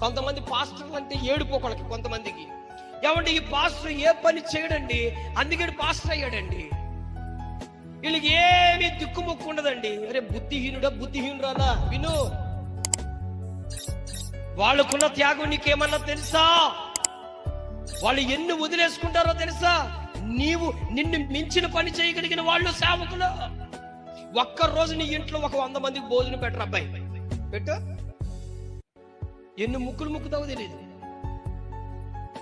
కొంతమంది పాస్టర్లు అంటే ఏడుపోకలకి కొంతమందికి. ఏమంటే ఈ పాస్టర్ ఏ పని చేయడండి? అందుకే పాస్టర్ అయ్యాడండి. వీళ్ళకి ఏమి దిక్కుముక్కు ఉండదండి. అరే బుద్ధిహీనుడా బుద్ధిహీనురాలా? విను. వాళ్ళకున్న త్యాగం నీకేమన్నా తెలుసా? వాళ్ళు ఎన్ని వదిలేసుకుంటారో తెలుసా? నీవు నిన్ను మించిన పని చేయగలిగిన వాళ్ళు సేవకులు. ఒక్కరోజు నీ ఇంట్లో ఒక వంద మందికి భోజనం పెట్టరు అబ్బాయి? పెట్టు. ఎన్ని ముక్కులు ముక్కుతావో తెలియదు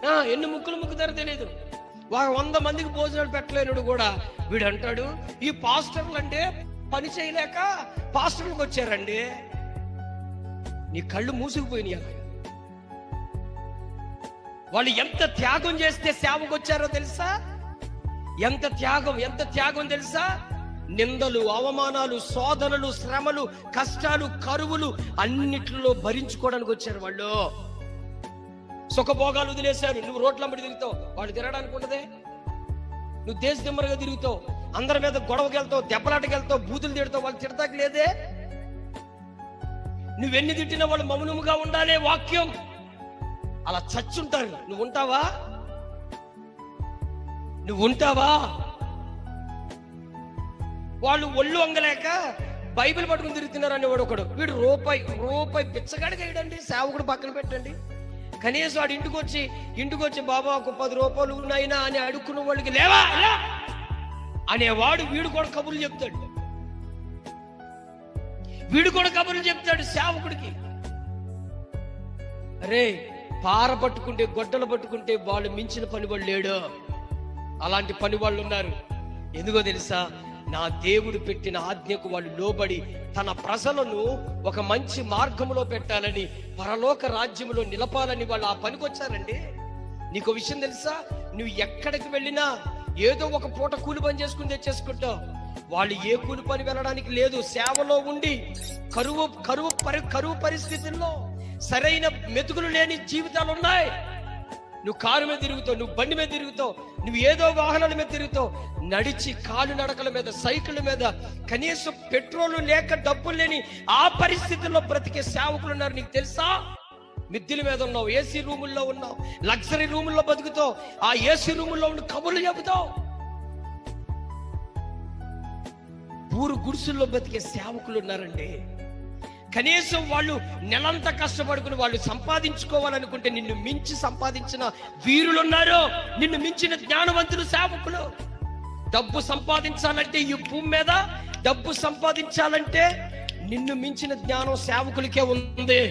ఆ, ఎన్ని ముక్కులు ముక్కుతారో తెలియదు వారు వంద మందికి భోజనాలు పెట్టలేనుడు కూడా. వీడు అంటాడు ఈ పాస్టర్లు అంటే పని చేయలేక పాస్టర్లకు వచ్చారండి. నీ కళ్ళు మూసుకుపోయినాయి వాళ్ళు ఎంత త్యాగం చేస్తే సేవకు వచ్చారో తెలుసా? ఎంత త్యాగం ఎంత త్యాగం తెలుసా? నిందలు అవమానాలు శోధనలు శ్రమలు కష్టాలు కరువులు అన్నిట్లో భరించుకోవడానికి వచ్చారు వాళ్ళు. సుఖభోగాలు వదిలేశారు. నువ్వు రోడ్లమ్మడి తిరుగుతావు. వాళ్ళు తిరగడానికి ఉండదే. నువ్వు దేశ దిమ్మరగా తిరుగుతావు. అందరి మీద గొడవకి వెళ్తావు దెబ్బలాటకి వెళ్తావు బూతులు తిడతావు. వాళ్ళు తిడతాకి లేదే. నువ్వెన్ని తిట్టినా వాళ్ళు మౌనముగా ఉండాలే వాక్యం. అలా చచ్చుంటారు. నువ్వు ఉంటావా? నువ్వు ఉంటావా? వాళ్ళు ఒళ్ళు వంగలేక బైబిల్ పట్టుకుని తిరుగుతున్నారు అనేవాడు ఒకడు. వీడు రూపాయి రూపాయి బిచ్చగాడికి వేయడండి సేవకుడు పక్కన పెట్టండి. కనీసం వాడు ఇంటికి వచ్చి ఇంటికి వచ్చి బాబా ఒక పది రూపాయలు ఉన్నాయినా అని అడుక్కున్న వాళ్ళకి లేవా అనేవాడు వీడు కూడా కబుర్లు చెప్తాడు. వీడు కూడా కబుర్లు చెప్తాడు సేవకుడికి. అరే పార పట్టుకుంటే గొడ్డలు పట్టుకుంటే వాళ్ళు మించిన పని వాళ్ళు లేడు. అలాంటి పని వాళ్ళు ఉన్నారు. ఎందుకో తెలుసా? నా దేవుడు పెట్టిన ఆజ్ఞకు వాళ్ళు లోబడి తన ప్రజలను ఒక మంచి మార్గంలో పెట్టాలని పరలోక రాజ్యంలో నిలపాలని వాళ్ళు ఆ పనికి వచ్చారండి. నీకు విషయం తెలుసా? నువ్వు ఎక్కడికి వెళ్ళినా ఏదో ఒక పూట కూలి పని చేసుకుని తెచ్చేసుకుంటావు. వాళ్ళు ఏ కూలి పని వెళ్ళడానికి లేదు సేవలో ఉండి కరువు కరువు పరి కరువు పరిస్థితుల్లో సరైన మెతుకులు లేని జీవితాలు ఉన్నాయి నువ్వు కారు మీద తిరుగుతావు నువ్వు బండి మీద తిరుగుతావు నువ్వు ఏదో వాహనాల మీద తిరుగుతావు నడిచి కాలు నడకల మీద సైకిల్ మీద కనీసం పెట్రోల్ లేక డబ్బులు లేని ఆ పరిస్థితుల్లో బ్రతికే సేవకులు ఉన్నారు. నీకు తెలుసా? మిద్దిల మీద ఉన్నావు ఏసీ రూముల్లో ఉన్నావు లగ్జరీ రూముల్లో బతుకుతావు ఆ ఏసీ రూముల్లో ఉండి కబుర్లు చెబుతావు. ఊరు గుడిసుల్లో బతికే సేవకులు ఉన్నారండి. కనీసం వాళ్ళు నెలంతా కష్టపడుకుని వాళ్ళు సంపాదించుకోవాలనుకుంటే నిన్ను మించి సంపాదించిన వీరులున్నారు నిన్ను మించిన జ్ఞానవంతులు సేవకులు. డబ్బు సంపాదించాలంటే ఈ భూమి మీద డబ్బు సంపాదించాలంటే నిన్ను మించిన జ్ఞానం సేవకులకే ఉంది.